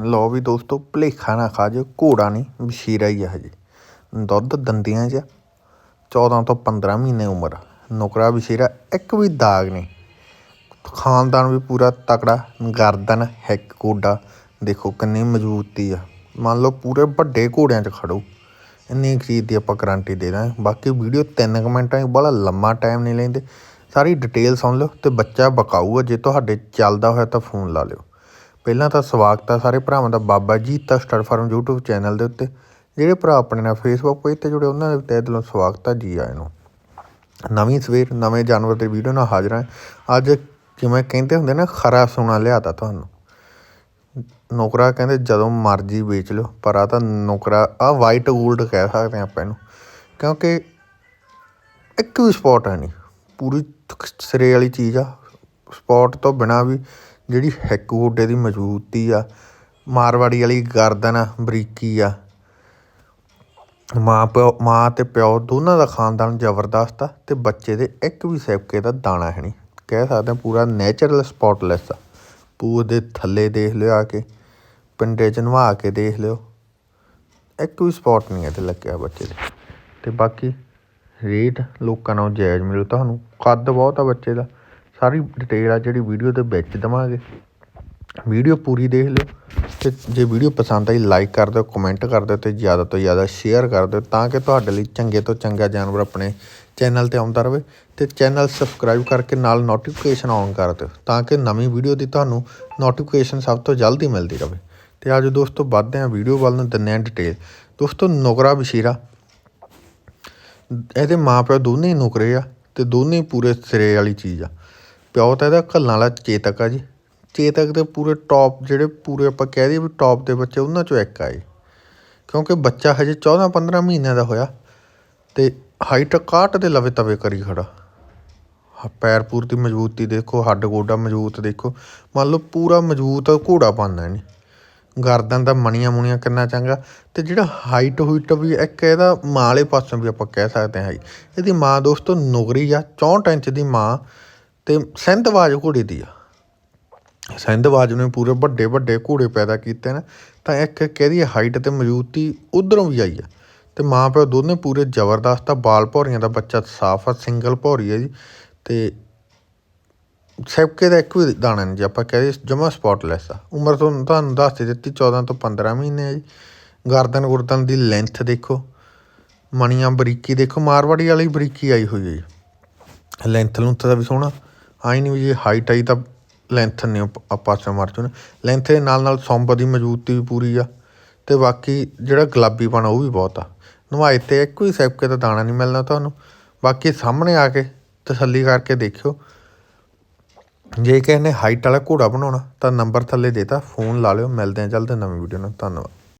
ਲਓ ਵੀ ਦੋਸਤੋ, ਭਲੇਖਾ ਨਾ ਖਾ ਜਿਓ, ਘੋੜਾ ਨਹੀਂ ਵਸ਼ੀਰਾ ਹੀ ਆ ਹਜੇ। ਦੁੱਧ ਦੰਦੀਆਂ 'ਚ 14 ਤੋਂ 15 ਮਹੀਨੇ ਉਮਰ ਨੁਕਰਾ ਵਸ਼ੀਰਾ ਇੱਕ ਵੀ ਦਾਗ ਨਹੀਂ। ਖਾਨਦਾਨ ਵੀ ਪੂਰਾ ਤਕੜਾ, ਗਰਦਨ, ਹੈਕ ਕੋਡਾ ਦੇਖੋ ਕਿੰਨੀ ਮਜ਼ਬੂਤੀ ਆ। ਮੰਨ ਲਓ ਪੂਰੇ ਵੱਡੇ ਘੋੜਿਆਂ 'ਚ ਖੜੋ। ਇੰਨੀ ਖਰੀਦ ਦੀ ਆਪਾਂ ਗਾਰੰਟੀ ਦੇ ਦਾਂਗੇ। ਬਾਕੀ ਵੀਡੀਓ ਤਿੰਨ ਕੁ ਮਿੰਟਾਂ 'ਚ ਬੜਾ ਲੰਮਾ ਟਾਈਮ ਨਹੀਂ ਲੈਂਦੇ। ਸਾਰੀ ਡਿਟੇਲ ਸੁਣ ਲਓ ਤੇ ਬੱਚਾ ਬਕਾਊ ਜੇ ਤੁਹਾਡੇ ਚੱਲਦਾ ਹੋਇਆ ਤਾਂ ਫੋਨ ਲਾ ਲਿਓ। ਪਹਿਲਾਂ ਤਾਂ ਸਵਾਗਤ ਆ ਸਾਰੇ ਭਰਾਵਾਂ ਦਾ ਬਾਬਾ ਜੀ ਤਾਂ ਸਟਾਰ ਫਾਰਮ YouTube ਚੈਨਲ ਦੇ ਉੱਤੇ। ਜਿਹੜੇ ਭਰਾ ਆਪਣੇ ਨਾਲ Facebook ਪੇਜ ਤੇ ਜੁੜੇ, ਉਹਨਾਂ ਦੇ ਤਹਿ ਦਿਲੋਂ ਸਵਾਗਤ ਆ ਜੀ ਆਇਆਂ ਨੂੰ। ਨਵੀਂ ਸਵੇਰ, ਨਵੇਂ ਜਾਨਵਰ ਦੀ ਵੀਡੀਓ ਨਾਲ ਹਾਜ਼ਰ ਹਾਂ। ਅੱਜ ਜਿਵੇਂ ਕਹਿੰਦੇ ਹੁੰਦੇ ਨਾ, ਖਰਾ ਸੋਨਾ ਲਿਆਤਾ ਤੁਹਾਨੂੰ। ਨੌਕਰਾ ਕਹਿੰਦੇ, ਜਦੋਂ ਮਰਜ਼ੀ ਵੇਚ ਲਓ। ਪਰ ਆ ਤਾਂ ਨੌਕਰਾ ਆ ਵਾਈਟ 골ਡ ਕਹਿ ਸਕਦੇ ਆਪਾਂ ਇਹਨੂੰ। ਕਿਉਂਕਿ ਇੱਕ ਵੀ ਸਪੌਟ ਹੈ ਨਹੀਂ। ਪੂਰੀ ਸਿਰੇ ਵਾਲੀ ਚੀਜ਼ ਆ। ਸਪੌਟ ਤੋਂ ਬਿਨਾ ਵੀ ਜਿਹੜੀ ਹੈਕ ਗੋਡੇ ਦੀ ਮਜ਼ਬੂਤੀ ਆ, ਮਾਰਵਾੜੀ ਵਾਲੀ ਗਰਦਨ ਆ ਬਰੀਕੀ ਆ। ਮਾਂ ਪਿਓ, ਮਾਂ ਅਤੇ ਪਿਓ ਦੋਨਾਂ ਦਾ ਖਾਨਦਾਨ ਜ਼ਬਰਦਸਤ ਆ ਅਤੇ ਬੱਚੇ ਦੇ ਇੱਕ ਵੀ ਸੈਪਕੇ ਦਾ ਦਾਣਾ ਹੈ ਨਹੀਂ। ਕਹਿ ਸਕਦੇ ਹਾਂ ਪੂਰਾ ਨੈਚੁਰਲ ਸਪੌਟਲੈਸ ਆ। ਪੂਰ ਦੇ ਥੱਲੇ ਦੇਖ ਲਿਓ ਆ ਕੇ, ਪਿੰਡੇ ਚ ਨਵਾ ਕੇ ਦੇਖ ਲਿਓ। ਇੱਕ ਵੀ ਸਪੋਟ ਨਹੀਂ ਇਹਦੇ ਲੱਗਿਆ ਬੱਚੇ ਦੇ। ਅਤੇ ਬਾਕੀ ਰੇਟ ਲੋਕਾਂ ਨਾਲੋਂ ਜਾਇਜ਼ ਮਿਲੂ ਤੁਹਾਨੂੰ। ਕੱਦ ਬਹੁਤ ਆ ਬੱਚੇ ਦਾ। ਸਾਰੀ ਡਿਟੇਲ ਆ ਜਿਹੜੀ ਵੀਡੀਓ ਦੇ ਵਿੱਚ ਦਵਾਂਗੇ। ਵੀਡੀਓ ਪੂਰੀ ਦੇਖ ਲਿਓ ਤੇ ਜੇ ਵੀਡੀਓ ਪਸੰਦ ਆਈ ਲਾਈਕ ਕਰ ਦਿਓ ਕਮੈਂਟ ਕਰ ਦਿਓ ਤੇ ਜ਼ਿਆਦਾ ਤੋਂ ਜ਼ਿਆਦਾ ਸ਼ੇਅਰ ਕਰ ਦਿਓ ਤਾਂ ਕਿ ਤੁਹਾਡੇ ਲਈ ਚੰਗੇ ਤੋਂ ਚੰਗਾ ਜਾਨਵਰ ਆਪਣੇ ਚੈਨਲ ਤੇ ਆਉਂਦਾ ਰਹੇ ਤੇ ਚੈਨਲ ਸਬਸਕ੍ਰਾਈਬ ਕਰਕੇ ਨਾਲ ਨੋਟੀਫਿਕੇਸ਼ਨ ਆਨ ਕਰ ਦਿਓ ਤਾਂ ਕਿ ਨਵੀਂ ਵੀਡੀਓ ਦੀ ਤੁਹਾਨੂੰ ਨੋਟੀਫਿਕੇਸ਼ਨ ਸਭ ਤੋਂ ਜਲਦੀ ਮਿਲਦੀ ਰਹੇ ਤੇ ਅੱਜ ਦੋਸਤੋ ਵੱਧਦੇ ਹਾਂ ਵੀਡੀਓ ਵੱਲ ਨੂੰ ਦਿੰਦੇ ਹਾਂ ਡਿਟੇਲ ਦੋਸਤੋ ਨੁਕਰਾ ਬਸ਼ੀਰਾ। ਇਹਦੇ ਮਾਪਿਓ ਦੋਨੇ ਹੀ ਨੁਕਰੇ ਆ ਤੇ ਦੋਨੇ ਹੀ ਪੂਰੇ ਸਿਰੇ ਵਾਲੀ ਚੀਜ਼ ਆ। ਪਿਓ ਤਾਂ ਇਹਦਾ ਘੱਲਾਂ ਵਾਲਾ ਚੇਤਕ ਆ ਜੀ। ਚੇਤਕ ਦੇ ਪੂਰੇ ਟੌਪ ਜਿਹੜੇ ਪੂਰੇ ਆਪਾਂ ਕਹਿ ਦਈਏ ਵੀ ਟੌਪ ਦੇ ਬੱਚੇ ਉਹਨਾਂ ਚੋਂ ਇੱਕ ਆ ਇਹ। ਕਿਉਂਕਿ ਬੱਚਾ ਹਜੇ 14 15 ਮਹੀਨਿਆਂ ਦਾ ਹੋਇਆ ਤੇ ਹਾਈਟ 61 ਦੇ ਲਵੇ ਤਵੇ ਕਰੀ ਖੜਾ। ਹ- ਪੈਰ ਪੂਰ ਦੀ ਮਜ਼ਬੂਤੀ ਦੇਖੋ, ਹੱਡ ਗੋਡਾ ਮਜ਼ਬੂਤ ਦੇਖੋ। ਮੰਨ ਲਓ ਪੂਰਾ ਮਜ਼ਬੂਤ ਘੋੜਾ ਪਾਉਂਦਾ ਨਹੀਂ ਗਰਦਨ ਦਾ ਮਣੀਆਂ ਮੁਣੀਆਂ ਕਿੰਨਾ ਚੰਗਾ। ਤੇ ਜਿਹੜਾ ਹਾਈਟ ਹੁਈਟ ਵੀ ਇੱਕ ਇਹਦਾ ਮਾਂ ਵਾਲੇ ਪਾਸੋਂ ਵੀ ਆਪਾਂ ਕਹਿ ਸਕਦੇ ਹਾਂ ਹਾਈ ਇਹਦੀ ਮਾਂ ਦੋਸਤੋ ਨੁਗਰੀ ਆ 64 ਇੰਚ ਦੀ ਮਾਂ। ਤੇ ਸਿੰਧਵਾਜ ਘੋੜੇ ਦੀ ਆ। ਸਿੰਧਵਾਜ ਨੇ ਪੂਰੇ ਵੱਡੇ ਵੱਡੇ ਘੋੜੇ ਪੈਦਾ ਕੀਤੇ ਨੇ। ਤਾਂ ਇੱਕ ਕਹਿੰਦੀ ਹਾਈਟ ਤੇ ਮਜ਼ਬੂਤੀ ਉਧਰੋਂ ਵੀ ਆਈ ਆ। ਤੇ ਮਾਂ ਪਿਓ ਦੋਨੇ ਪੂਰੇ ਜ਼ਬਰਦਸਤ ਆ, ਬਾਲ ਭੌਰੀਆਂ ਦਾ ਬੱਚਾ ਸਾਫ਼ ਆ, ਸਿੰਗਲ ਭੌਰੀ ਹੈ ਜੀ। ਤੇ ਸੈਪਕੇ ਦਾ ਇੱਕ ਵੀ ਦਾਣਾ ਨਹੀਂ ਜੀ, ਆਪਾਂ ਕਹਦੇ ਜਮਾ ਸਪੌਟਲੈਸ ਆ। ਉਮਰ ਤੋਂ ਤੁਹਾਨੂੰ ਦੱਸ ਦਿੱਤੀ 14 ਤੋਂ 15 ਮਹੀਨੇ ਆ ਜੀ। ਗਰਦਨ ਗੁਰਦਨ ਦੀ ਲੈਂਥ ਦੇਖੋ, ਮਣੀਆਂ ਬਰੀਕੀ ਦੇਖੋ, ਮਾਰਵਾੜੀ ਵਾਲੀ ਬਰੀਕੀ ਆਈ ਹੋਈ ਹੈ ਜੀ। ਲੈਂਥ ਲੁੰਥ ਦਾ ਵੀ ਸੋਹਣਾ। ਆਈ ਨਹੀਂ ਵੀ ਜੇ ਹਾਈਟ ਆਈ ਤਾਂ ਲੈਂਥ ਨੇ ਆਪਾਂ ਸੇ ਮਰ ਲੈਂਥ ਦੇ ਨਾਲ ਨਾਲ ਸੌਂਬ ਦੀ ਮਜ਼ਬੂਤੀ ਵੀ ਪੂਰੀ ਆ ਅਤੇ ਬਾਕੀ ਜਿਹੜਾ ਗੁਲਾਬੀਪਣ ਉਹ ਵੀ ਬਹੁਤ ਆ। ਨਵਾਏ ਤੇ ਇੱਕ ਵੀ ਸੈਪਕੇ ਦਾ ਦਾਣਾ ਨਹੀਂ ਮਿਲਣਾ ਤੁਹਾਨੂੰ। ਬਾਕੀ ਸਾਹਮਣੇ ਆ ਕੇ ਤਸੱਲੀ ਕਰਕੇ ਦੇਖਿਓ। ਜੇ ਕਿਸੇ ਨੇ ਹਾਈਟ ਵਾਲਾ ਘੋੜਾ ਬਣਾਉਣਾ ਤਾਂ ਨੰਬਰ ਥੱਲੇ ਦੇਤਾ, ਫੋਨ ਲਾ ਲਿਓ, ਮਿਲਦੇ ਹਾਂ ਜਲਦ ਨਵੀਂ ਵੀਡੀਓ ਨਾਲ। ਧੰਨਵਾਦ।